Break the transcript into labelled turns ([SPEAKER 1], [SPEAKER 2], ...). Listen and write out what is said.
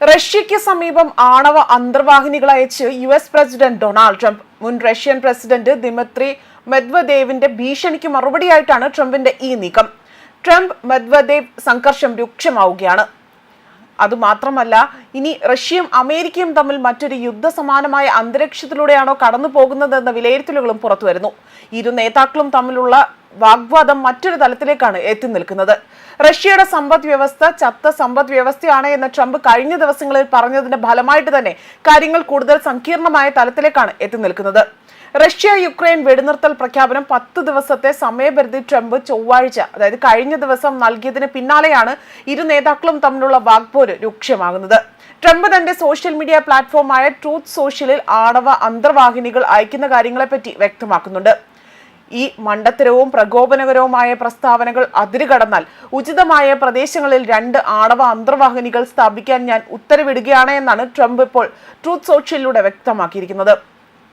[SPEAKER 1] റഷ്യയ്ക്ക് സമീപം ആണവ അന്തർവാഹിനികൾ അയച്ച് U S president Donald Trump. മുൻ റഷ്യൻ പ്രസിഡന്റ് ദിമിത്രി മെദ്വദേവിന്റെ ഭീഷണിക്ക് മറുപടിയായിട്ടാണ് ട്രംപിന്റെ ഈ നീക്കം. ട്രംപ് മെദ്വദേവ് സംഘർഷം രൂക്ഷമാവുകയാണ്. അതുമാത്രമല്ല ഇനി റഷ്യയും അമേരിക്കയും തമ്മിൽ മറ്റൊരു യുദ്ധസമാനമായ അന്തരീക്ഷത്തിലൂടെയാണോ കടന്നു പോകുന്നതെന്ന വിലയിരുത്തലുകളും പുറത്തുവരുന്നു. ഇരു നേതാക്കളും തമ്മിലുള്ള വാഗ്വാദം മറ്റൊരു തലത്തിലേക്കാണ് എത്തി നിൽക്കുന്നത്. റഷ്യയുടെ സമ്പദ് വ്യവസ്ഥ ചത്ത സമ്പദ് വ്യവസ്ഥയാണ് എന്ന് ട്രംപ് കഴിഞ്ഞ ദിവസങ്ങളിൽ പറഞ്ഞതിന്റെ ഫലമായിട്ട് തന്നെ കാര്യങ്ങൾ കൂടുതൽ സങ്കീർണമായ തലത്തിലേക്കാണ് എത്തി നിൽക്കുന്നത്. റഷ്യ യുക്രൈൻ വെടിനിർത്തൽ പ്രഖ്യാപനം പത്ത് ദിവസത്തെ സമയപരിധി ട്രംപ് ചൊവ്വാഴ്ച അതായത് കഴിഞ്ഞ ദിവസം നൽകിയതിന് പിന്നാലെയാണ് ഇരു നേതാക്കളും തമ്മിലുള്ള വാഗ്പോര് രൂക്ഷമാകുന്നത്. ട്രംപ് തന്റെ സോഷ്യൽ മീഡിയ പ്ലാറ്റ്ഫോമായ ട്രൂത്ത് സോഷ്യലിൽ ആണവ അന്തർവാഹിനികൾ അയക്കുന്ന കാര്യങ്ങളെപ്പറ്റി വ്യക്തമാക്കുന്നുണ്ട്. ഈ മണ്ടത്തരവും പ്രകോപനകരവുമായ പ്രസ്താവനകൾ അതിരുകടന്നാൽ ഉചിതമായ പ്രദേശങ്ങളിൽ രണ്ട് ആണവ അന്തർവാഹിനികൾ സ്ഥാപിക്കാൻ ഞാൻ ഉത്തരവിടുകയാണ് എന്നാണ് ട്രംപ് ഇപ്പോൾ ട്രൂത്ത് സോഷ്യലിലൂടെ വ്യക്തമാക്കിയിരിക്കുന്നത്.